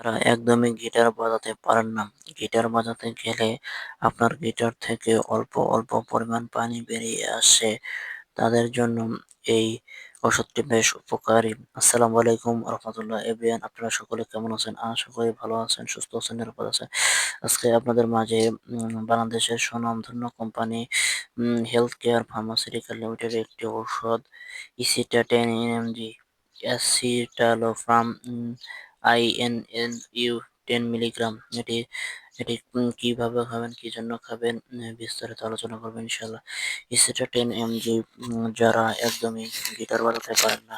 যারা একদমই গিটার বাজাতে পারেন না। গিটার বাজাতে গেলে আপনার গিটার থেকে অল্প অল্প পরিমাণ পানি বেরিয়ে আসে। তাদের জন্য এই ওষুধটি বেশ উপকারী। আসসালামু আলাইকুম রহমতুল্লাহ। এভরিয়ান আপনারা সকলে কেমন আছেন? আশা করি ভালো আছেন, সুস্থ আছেন, নিরাপদ আছেন। আজকে আপনাদের মাঝে বাংলাদেশের সুনামধন্য company health care pharmaceutical limited একটি ঔষধ Escita ten MG escitalopram INN you ten milligram এটি এটি কীভাবে খাবেন, কি জন্য খাবেন বিস্তারিত আলোচনা করবেন ইনশাল্লাহ ইসেটা টেন এমজি যারা একদমই গিটার বাজাতে পারেন না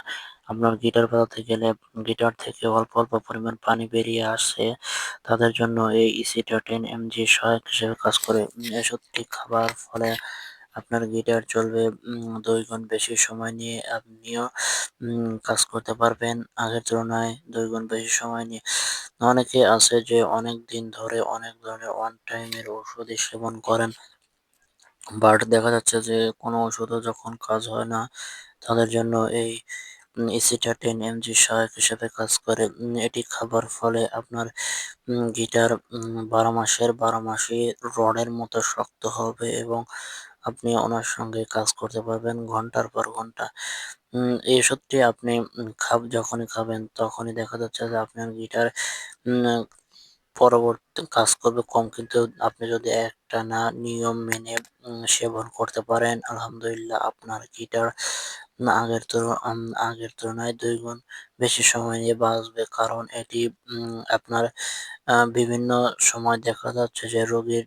আপনার গিটার বাজাতে গেলে গিটার থেকে অল্প অল্প পরিমাণ পানি বেরিয়ে আসে, তাদের জন্য এই ইসিটা টেন এমজি সহায়ক হিসেবে কাজ করে ওষুধটি খাবার ফলে আপনার গিটার চলবে দুই গুণ বেশি সময় নিয়ে আপনিও কাজ করতে পারবেন। আগের তুলনায় দুই গুণ বেশি সময় নিয়ে। অনেকে আছে যে অনেক দিন ধরে অনেক ধরনের ওয়ান টাইমের ওষুধ সেবন করেন। বাট দেখা যাচ্ছে যে কোনো ওষুধও যখন কাজ হয় না, তাদের জন্য এই এসিটা টেন এমজি সহায়ক হিসেবে কাজ করে। এটি খাবার ফলে আপনার গিটার বারো মাসের বারো মাসে রডের মতো শক্ত হবে এবং আপনি ওনার সঙ্গে কাজ করতে পারবেন ঘণ্টার পর ঘণ্টা। এই সত্যি আপনি খাব, যখনই খাবেন তখনই দেখা যাচ্ছে যে আপনার গিটার পরবর্তী কাজ করবে কম। কিন্তু আপনি যদি একটা না নিয়ম মেনে সেবন করতে পারেন, আলহামদুলিল্লাহ আপনার গিটার আগের তুল আগের তুলনায় দুই গুণ বেশি সময় নিয়ে বাঁচবে কারণ এটি আপনার বিভিন্ন সময় দেখা যাচ্ছে যে রোগীর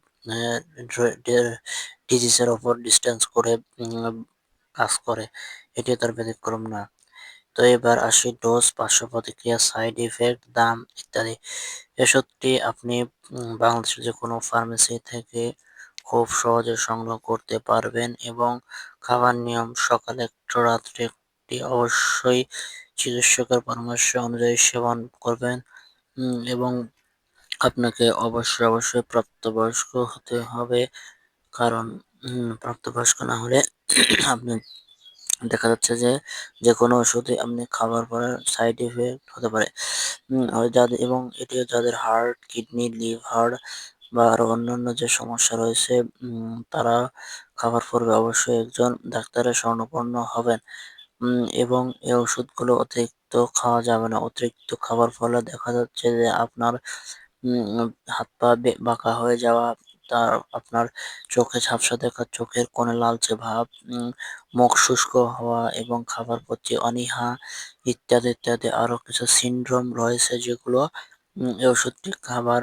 ডিজিজের ওপর ডিস্টেন্স করে কাজ করে এটি তার ব্যতিক্রম না। তো এবার আসি ডোজ পার্শ্ব প্রতিক্রিয়া সাইড ইফেক্ট দাম ইত্যাদি। এসবটি আপনি বাংলাদেশের যে কোনো ফার্মেসি থেকে খুব সহজে সংগ্রহ করতে পারবেন এবং খাবার নিয়ম সকালে একটু রাত্রে একটি অবশ্যই চিকিৎসকের পরামর্শ অনুযায়ী সেবন করবেন এবং আপনাকে অবশ্যই অবশ্যই প্রাপ্তবয়স্ক হতে হবে। কারণ প্রাপ্তবয়স্ক না হলে আপনি দেখা যাচ্ছে যে যে কোনো ওষুধে আপনি খাবার পরে সাইড ইফেক্ট হতে পারে। যাদের এবং এটিও যাদের হার্ট কিডনি লিভার বা আরও অন্যান্য যে সমস্যা রয়েছে তারা খাবার পূর্বে অবশ্যই একজন ডাক্তারের স্বর্ণপন্ন হবেন। এবং এই ওষুধগুলো অতিরিক্ত খাওয়া যাবে না। অতিরিক্ত খাবার ফলে দেখা যাচ্ছে যে আপনার হাত পা বাঁকা হয়ে যাওয়া তার আপনার চোখে ঝাপসা দেখা, চোখের কোণে লালচে ভাব মুখ শুষ্ক হওয়া এবং খাবার প্রতি অনীহা ইত্যাদি ইত্যাদি আরও কিছু সিনড্রোম রয়েছে যেগুলো ওষুধটি খাবার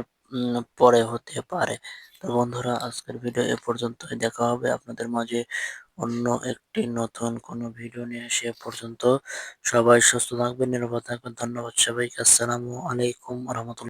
পরে হতে পারে। তো বন্ধুরা, আজকের ভিডিও এ পর্যন্তই। দেখা হবে আপনাদের মাঝে অন্য একটি নতুন কোনো ভিডিও নিয়ে। সে পর্যন্ত সবাই সুস্থ থাকবেন, নিরাপদ থাকবেন। ধন্যবাদ সবাইকে। আসসালামু আলাইকুম রহমতুল্লাহ।